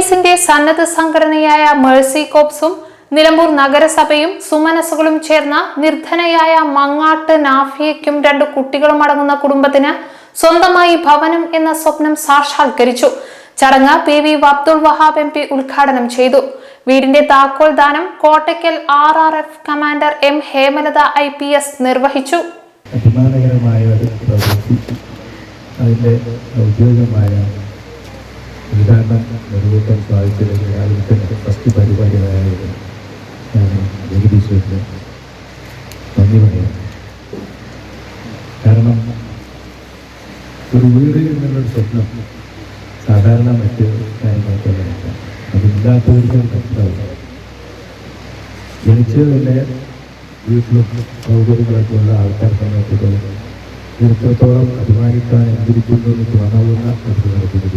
സന്നദ്ധ സംഘടനയായ മേഴ്സി കോപ്സും നിലമ്പൂർ നഗരസഭയും സുമനസുകളും ചേർന്ന നിർധനയായ മങ്ങാട്ട് നാഫിയയ്ക്കും രണ്ട് കുട്ടികളും അടങ്ങുന്ന കുടുംബത്തിന് സ്വന്തമായി ഭവനം എന്ന സ്വപ്നം സാക്ഷാത്കരിച്ചു. ചടങ്ങ് P V Abdul Wahab M P ഉദ്ഘാടനം ചെയ്തു. വീടിന്റെ താക്കോൽ ദാനം Kottakkal R R F commander M Hemalatha I P S നിർവഹിച്ചു. അഭിമാനകരമായ ഒരു അതിന്റെ ഔദ്യോഗികമായ ഉദ്ഘാടനം നിറവേറ്റാൻ സാധിച്ചില്ലെങ്കിൽ തന്നെ ഫസ്റ്റ് പരിപാടിയായത് ഞാൻ ജഗദീശ്വരന് നന്ദി പറയാം കാരണം ഒരു വീട് എന്നുള്ളൊരു സ്വപ്നം സാധാരണ മറ്റ് കാര്യങ്ങൾക്കല്ല. അതില്ലാത്തവർക്കും മനസ്സിലാവില്ല ജനിച്ചത് തന്നെ വീട്ടിലും സൗകര്യങ്ങളൊക്കെ ഉള്ള ആൾക്കാർ സമയത്തുകൾ എത്രത്തോളം അഭിമാനിക്കാൻ എന്തിരിക്കുന്നു എന്ന് തോന്നാവുന്ന ഒരു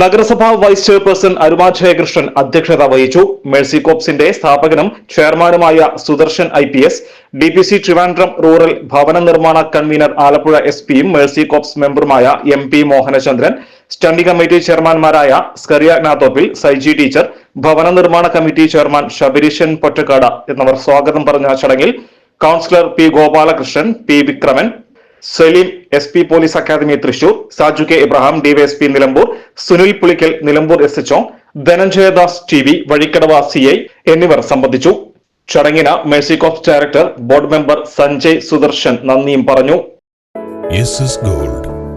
നഗരസഭാ വൈസ് ചെയർപേഴ്സൺ അരുമാ ജയകൃഷ്ണൻ അധ്യക്ഷത വഹിച്ചു. മേഴ്സി കോപ്സിന്റെ സ്ഥാപകനും ചെയർമാനുമായ Sudarshan I P S D P C Trivandrum rural ഭവന നിർമ്മാണ കൺവീനർ ആലപ്പുഴ എസ് പിയും Mercy Corps മെമ്പറുമായ M P Mohanachandran standing committee ചെയർമാൻമാരായ Scaria Nathoppil Saiji teacher ഭവന നിർമ്മാണ കമ്മിറ്റി ചെയർമാൻ ശബരീശൻ പൊറ്റക്കാട് എന്നിവർ സ്വാഗതം പറഞ്ഞ ചടങ്ങിൽ councillor P Gopalakrishnan P Vikraman Saleem S P police academy Thrissur Saju K Ibrahim DYSP Nilambur Sunil Pulikkal Nilambur S HO Dhananjayadas T V Vazhikkadavu C I എന്നിവർ സംബന്ധിച്ചു. ചടങ്ങിന് Mercy director board member Sanjay Sudarshan നന്ദിയും പറഞ്ഞു.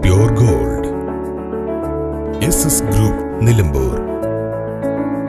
Gold gold. Group Nilambur.